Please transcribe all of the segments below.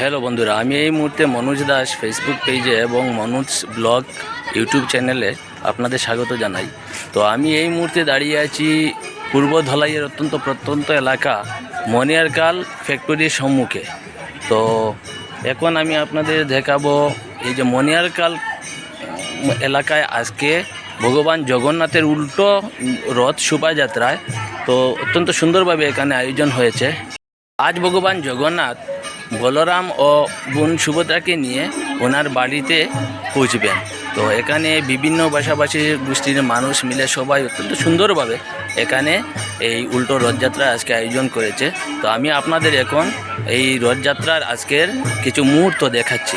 Hello বন্ধুরা, আমি এই মুহূর্তে মনোজ দাস ফেসবুক পেজে এবং মনোজ ব্লগ ইউটিউব চ্যানেলে আপনাদের স্বাগত জানাই। তো আমি এই মুহূর্তে দাঁড়িয়ে আছি পূর্ব ধলাইয়ের অত্যন্ত প্রত্যন্ত এলাকা মনিয়ারকাল ফ্যাক্টরির সম্মুখে। তো এখন আমি আপনাদের দেখাবো এই যে মনিয়ারকাল এলাকায় আজকে ভগবান জগন্নাথের উল্টো রথ শোভাযাত্রায় তো অত্যন্ত সুন্দরভাবে এখানে আয়োজন হয়েছে। আজ ভগবান জগন্নাথ বলরাম ও বোন সুভদ্রাকে নিয়ে ওনার বাড়িতে পৌঁছবেন। তো এখানে বিভিন্ন ভাষাভাষী গোষ্ঠীর মানুষ মিলে সবাই অত্যন্ত সুন্দরভাবে এখানে এই উল্টো রথযাত্রা আজকে আয়োজন করেছে। তো আমি আপনাদের এখন এই রথযাত্রার আজকের কিছু মুহূর্ত দেখাচ্ছি।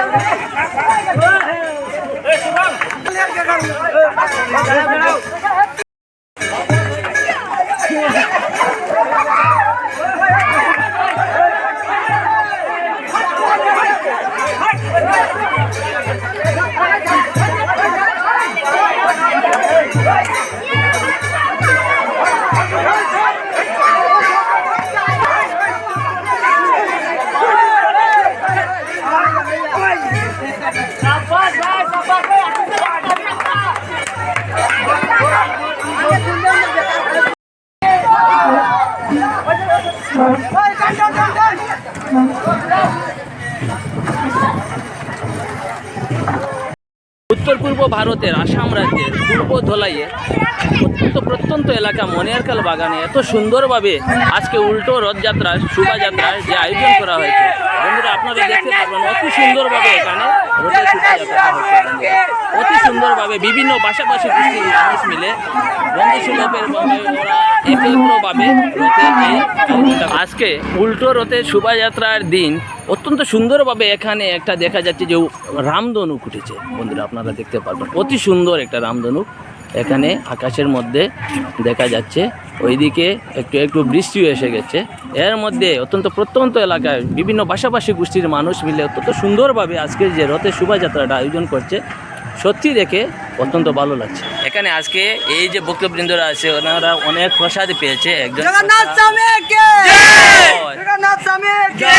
Let's go. উত্তর পূর্ব ভারতের আসাম রাজ্যের পূর্ব ধলাইয়ে অত্যন্ত প্রত্যন্ত এলাকা মনিয়ারকাল বাগানে এত সুন্দরভাবে আজকে উল্টো রথযাত্রা শোভাযাত্রার যে আয়োজন করা হয়েছে। বন্ধুরা, আপনারা দেখতে পারবেন অতি সুন্দরভাবে এখানে রথের শোভাযাত্রা অতি সুন্দরভাবে বিভিন্ন পাশাপাশি মানুষ মিলে বন্ধু সুলভের ভাবে ওরা একত্রভাবে রথের আজকে উল্টো রথের শোভাযাত্রার দিন অত্যন্ত সুন্দরভাবে এখানে একটা দেখা যাচ্ছে যে রামধনুক উঠেছে বন্ধুরা, আপনারা দেখতে পারবেন। অতি সুন্দর একটা রামধনুক এখানে আকাশের মধ্যে দেখা যাচ্ছে। ওইদিকে একটু একটু বৃষ্টিও এসে গেছে। এর মধ্যে অত্যন্ত প্রত্যন্ত এলাকায় বিভিন্ন ভাষাভাষী গোষ্ঠীর মানুষ মিলে অত্যন্ত সুন্দরভাবে আজকের যে রথের শোভাযাত্রাটা আয়োজন করছে, সত্যি দেখে অত্যন্ত ভালো লাগছে। এখানে আজকে এই যে বক্তবৃন্দরা আছে ওনারা অনেক প্রসাদ পেয়েছে। একজন জগন্নাথ স্বামী কে জগন্নাথ স্বামী কে!